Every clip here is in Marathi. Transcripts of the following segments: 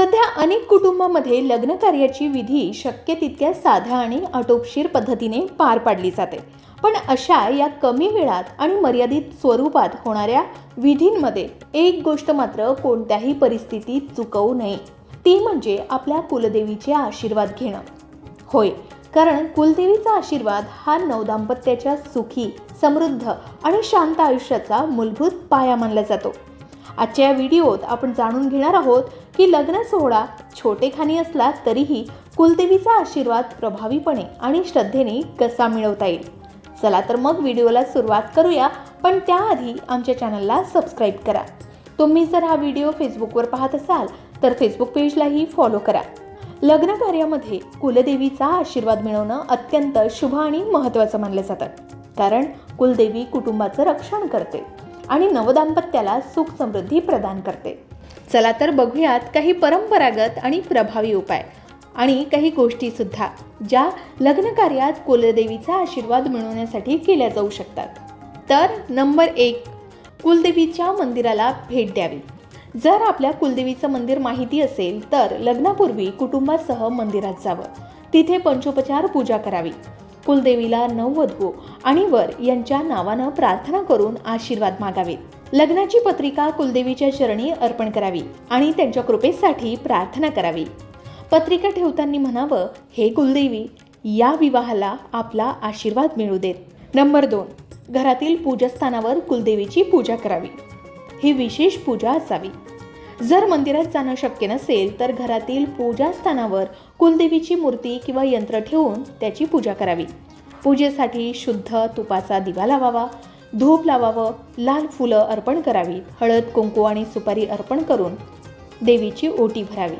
सध्या अनेक कुटुंबामध्ये लग्न कार्याची विधी शक्य तितक्या साध्या आणि आटोपशीर पद्धतीने पार पाडली जाते. पण अशा या कमी वेळात आणि मर्यादित स्वरूपात होणाऱ्या विधींमध्ये एक गोष्ट मात्र कोणत्याही परिस्थितीत चुकवू नये. ती म्हणजे आपल्या कुलदेवीचे आशीर्वाद घेणं. होय कारण कुलदेवीचा आशीर्वाद हा नवदाम्पत्याच्या सुखी समृद्ध आणि शांत आयुष्याचा मूलभूत पाया मानला जातो. आजच्या या व्हिडिओत आपण जाणून घेणार आहोत की लग्न सोहळा छोटेखानी असला तरीही कुलदेवीचा आशीर्वाद प्रभावीपणे आणि श्रद्धेने कसा मिळवता येईल? चला तर मग व्हिडिओला सुरुवात करूया पण त्याआधी आमच्या चॅनलला सबस्क्राईब करा. तुम्ही जर हा व्हिडिओ फेसबुकवर पाहत असाल तर फेसबुक पेजलाही फॉलो करा. लग्न कार्यामध्ये कुलदेवीचा आशीर्वाद मिळवणं अत्यंत शुभ आणि महत्त्वाचं मानलं जातं कारण कुलदेवी कुटुंबाचं रक्षण करते. आणि नवदाम्पत्याला सुख समृद्धी प्रदान करते. चला तर बघूयात काही परंपरागत आणि प्रभावी उपाय. आणि काही गोष्टीसुद्धा ज्या लग्न कार्यात कुलदेवीचा आशीर्वाद मिळवण्यासाठी केल्या जाऊ शकतात. तर नंबर एक कुलदेवीच्या मंदिराला भेट द्यावी. जर आपल्या कुलदेवीचं मंदिर माहिती असेल तर लग्नापूर्वी कुटुंबासह मंदिरात जावं. तिथे पंचोपचार पूजा करावी. कुलदेवीला नववधू आणि वर यांच्या नावानं प्रार्थना करून आशीर्वाद मागावेत. लग्नाची पत्रिका कुलदेवीच्या चरणी अर्पण करावी आणि त्यांच्या कृपेसाठी प्रार्थना करावी. पत्रिका ठेवताना म्हणावं हे कुलदेवी या विवाहाला आपला आशीर्वाद मिळू देत. नंबर दोन घरातील पूजास्थानावर कुलदेवीची पूजा करावी. ही विशेष पूजा असावी. जर मंदिरात जाणं शक्य नसेल तर घरातील पूजास्थानावर कुलदेवीची मूर्ती किंवा यंत्र ठेवून त्याची पूजा करावी. पूजेसाठी शुद्ध तुपाचा दिवा लावावा धूप लावावं लाल फुलं अर्पण करावी हळद कुंकू आणि सुपारी अर्पण करून देवीची ओटी भरावी.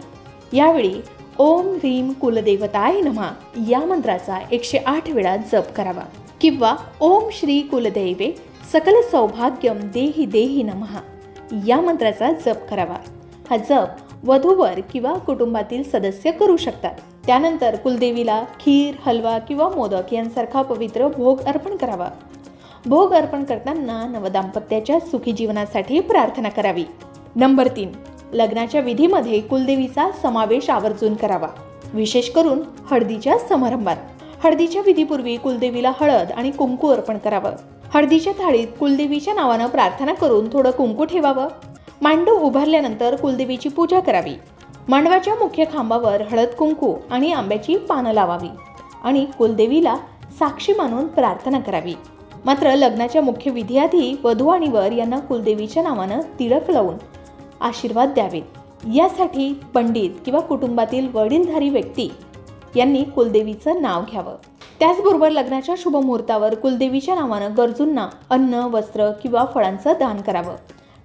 यावेळी ओम ह्रीम कुलदेवताय नमा या मंत्राचा एकशे आठ वेळा जप करावा. किंवा ओम श्री कुलदैवे सकल सौभाग्यम देही देही नमः या मंत्राचा जप करावा. हा जप वधूवर किंवा कुटुंबातील सदस्य करू शकतात. त्यानंतर कुलदेवीला खीर हलवा किंवा मोदक यांसारखा पवित्र भोग अर्पण करावा. भोग अर्पण करताना नवदाम्पत्याच्या सुखी जीवनासाठी प्रार्थना करावी. नंबर तीन लग्नाच्या विधीमध्ये कुलदेवीचा समावेश आवर्जून करावा. विशेष करून हळदीच्या समारंभात. हळदीच्या विधीपूर्वी कुलदेवीला हळद आणि कुंकू अर्पण करावं. हळदीच्या थाळीत कुलदेवीच्या नावानं प्रार्थना करून थोडं कुंकू ठेवावं. मांडव उभारल्यानंतर कुलदेवीची पूजा करावी. मांडवाच्या मुख्य खांबावर हळद कुंकू आणि आंब्याची पानं लावावी आणि कुलदेवीला साक्षी मानून प्रार्थना करावी. मात्र लग्नाच्या मुख्य विधीआधी वधू आणि वर यांना कुलदेवीच्या नावानं तिळक लावून आशीर्वाद द्यावेत. यासाठी पंडित किंवा कुटुंबातील वडीलधारी व्यक्ती यांनी कुलदेवीचं नाव घ्यावं. त्याचबरोबर लग्नाच्या शुभमुहूर्तावर कुलदेवीच्या नावानं गरजूंना अन्न वस्त्र किंवा फळांचं दान करावं.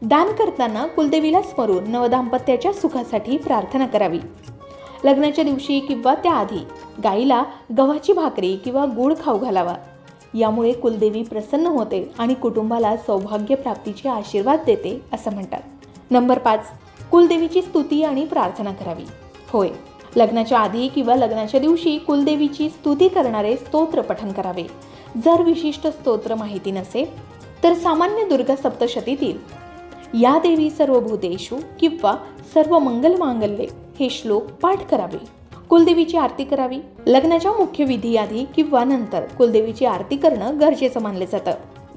दान करताना कुलदेवीला स्मरून नवदाम्पत्याच्या सुखासाठी प्रार्थना करावी. लग्नाच्या दिवशी किंवा त्याआधी गाईला गव्हाची भाकरी किंवा गूळ खाऊ घालावा. यामुळे कुलदेवी प्रसन्न होते आणि कुटुंबाला सौभाग्य प्राप्तीचे आशीर्वाद देते असं म्हणतात. नंबर पाच कुलदेवीची स्तुती आणि प्रार्थना करावी. होय लग्नाच्या आधी किंवा लग्नाच्या दिवशी कुलदेवीची स्तुती करणारे स्तोत्र पठन करावे. जर विशिष्ट स्तोत्र माहिती नसेल तर सामान्य दुर्गा सप्तशतीतील या देवी सर्व भूतेषु किंवा सर्व मंगल मांगल्ये हे श्लोक पाठ करावे. कुलदेवीची आरती करावी. लग्नाच्या मुख्य विधी आधी किंवा नंतर कुलदेवीची आरती करणं गरजेचं मानलं जातं.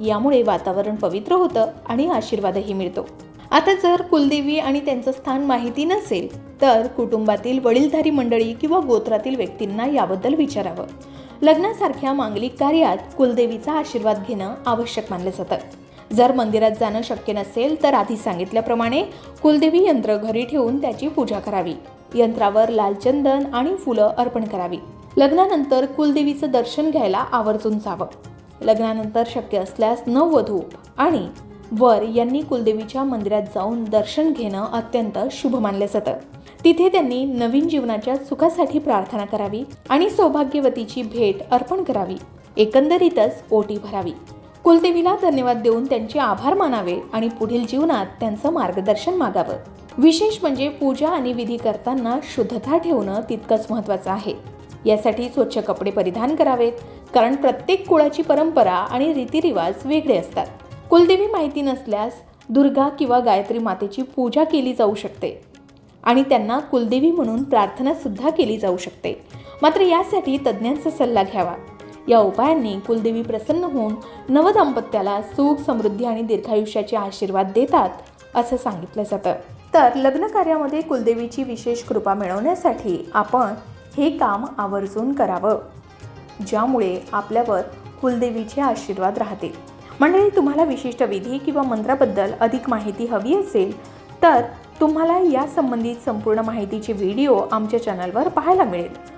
यामुळे वातावरण पवित्र होतं आणि आशीर्वादही मिळतो. आता जर कुलदेवी आणि त्यांचं स्थान माहिती नसेल तर कुटुंबातील वडीलधारी मंडळी किंवा गोत्रातील व्यक्तींना याबद्दल विचारावं. लग्नासारख्या मांगलिक कार्यात कुलदेवीचा आशीर्वाद घेणं आवश्यक मानलं जातं. जर मंदिरात जाणं शक्य नसेल तर आधी सांगितल्याप्रमाणे कुलदेवी यंत्र घरी ठेवून त्याची पूजा करावी. यंत्रावर लाल चंदन आणि फुलं अर्पण करावी. लग्नानंतर कुलदेवीचं दर्शन घ्यायला आवर्जून जावं. लग्नानंतर शक्य असल्यास नववधू आणि वर यांनी कुलदेवीच्या मंदिरात जाऊन दर्शन घेणं अत्यंत शुभ मानलं जातं. तिथे त्यांनी नवीन जीवनाच्या सुखासाठी प्रार्थना करावी आणि सौभाग्यवतीची भेट अर्पण करावी. एकंदरीतच ओटी भरावी. कुलदेवीला धन्यवाद देऊन त्यांचे आभार मानावे आणि पुढील जीवनात त्यांचं मार्गदर्शन मागावं. विशेष म्हणजे पूजा आणि विधी करताना शुद्धता ठेवणं तितकंच महत्त्वाचं आहे. यासाठी स्वच्छ कपडे परिधान करावेत कारण प्रत्येक कुळाची परंपरा आणि रीतिरिवाज वेगळे असतात. कुलदेवी माहिती नसल्यास दुर्गा किंवा गायत्री मातेची पूजा केली जाऊ शकते. आणि त्यांना कुलदेवी म्हणून प्रार्थना सुद्धा केली जाऊ शकते. मात्र यासाठी तज्ज्ञांचा सल्ला घ्यावा. या उपायांनी कुलदेवी प्रसन्न होऊन नवदाम्पत्याला सुख समृद्धी आणि दीर्घायुष्याचे आशीर्वाद देतात असं सांगितलं जातं. तर लग्न कार्यामध्ये कुलदेवीची विशेष कृपा मिळवण्यासाठी आपण हे काम आवर्जून करावं ज्यामुळे आपल्यावर कुलदेवीचे आशीर्वाद राहतील. मंडळी तुम्हाला विशिष्ट विधी किंवा मंत्राबद्दल अधिक माहिती हवी असेल तर तुम्हाला या संबंधित संपूर्ण माहितीचे व्हिडिओ आमच्या चॅनलवर पाहायला मिळेल.